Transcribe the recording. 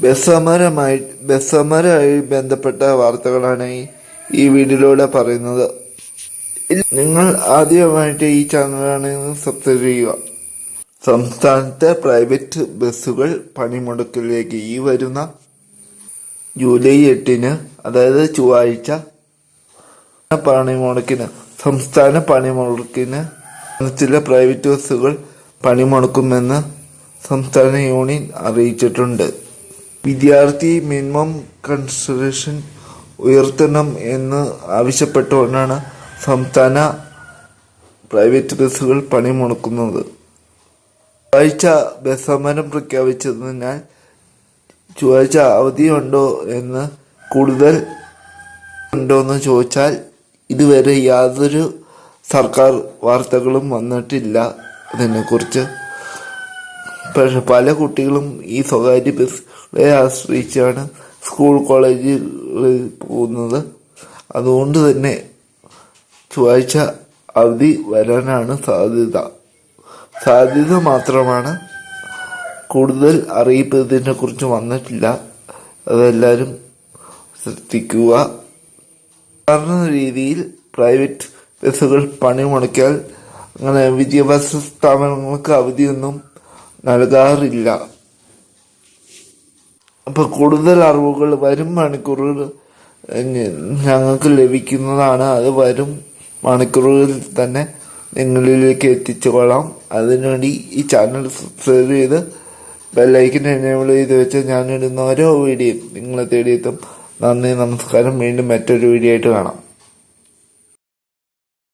Bus ബസമരമായി ബന്ധപ്പെട്ട വാർത്തകളാണ് ഈ- ഈ വീഡിയോയിലൂടെ പറയുന്നത്. നിങ്ങൾ ആദ്യമായിട്ട് ഈ ചാനലാണ് സബ്സ്ക്രൈബ് ചെയ്യുക. സംസ്ഥാനത്തെ പ്രൈവറ്റ് ബസ്സുകൾ പണിമുടക്കിലേക്ക് ഈ വരുന്ന ജൂലൈ എട്ടിന് അതായത് ചൊവ്വാഴ്ച പണിമുടക്കിന് സംസ്ഥാന പണിമുടക്കിന് ചില പ്രൈവറ്റ് ബസ്സുകൾ പണിമുടക്കുമെന്ന് സംസ്ഥാന യൂണിയൻ അറിയിച്ചിട്ടുണ്ട്. വിദ്യാർത്ഥി മിനിമം കൺസിഡറേഷൻ ഉയർത്തണം എന്ന് ആവശ്യപ്പെട്ടുകൊണ്ടാണ് സംസ്ഥാന പ്രൈവറ്റ് ബസ്സുകൾ പണിമുടക്കുന്നത്. ചൊവ്വാഴ്ച ബസ് സമരം പ്രഖ്യാപിച്ചതിനാൽ ചൊവ്വാഴ്ച അവധിയുണ്ടോ എന്ന് കൂടുതൽ ഉണ്ടോ എന്ന് ചോദിച്ചാൽ ഇതുവരെ യാതൊരു സർക്കാർ വാർത്തകളും വന്നിട്ടില്ല. അതിനെക്കുറിച്ച് പക്ഷെ പല കുട്ടികളും ഈ സ്വകാര്യ ബസ്സുകളെ ആശ്രയിച്ചാണ് സ്കൂൾ കോളേജുകളിൽ പോകുന്നത്. അതുകൊണ്ട് തന്നെ ചൊവ്വാഴ്ച അവധി വരാനാണ് സാധ്യത. സാധ്യത മാത്രമാണ് കൂടുതൽ അറിയിപ്പ് ഇതിനെ കുറിച്ച് വന്നിട്ടില്ല. അതെല്ലാവരും ശ്രദ്ധിക്കുക. സാധാരണ രീതിയിൽ പ്രൈവറ്റ് ബസ്സുകൾ പണി മുടക്കിയാൽ അങ്ങനെ വിദ്യാഭ്യാസ സ്ഥാപനങ്ങൾക്ക് അവധിയൊന്നും നൽകാറില്ല. അപ്പൊ കൂടുതൽ അറിവുകൾ വരും മണിക്കൂറുകൾ ഞങ്ങൾക്ക് ലഭിക്കുന്നതാണ്. അത് വരും മണിക്കൂറുകളിൽ തന്നെ നിങ്ങളിലേക്ക് എത്തിച്ചുകൊള്ളാം അതിനുവേണ്ടി ഈ ചാനൽ സബ്സ്ക്രൈബ് ചെയ്ത് ബെല്ലൈക്കൻ എനേബിൾ ചെയ്ത് വെച്ച് ഞാനിടുന്ന ഓരോ വീഡിയോയും നിങ്ങളെ തേടിയെത്തും. നന്ദി നമസ്കാരം. വീണ്ടും മറ്റൊരു വീഡിയോ ആയിട്ട് കാണാം.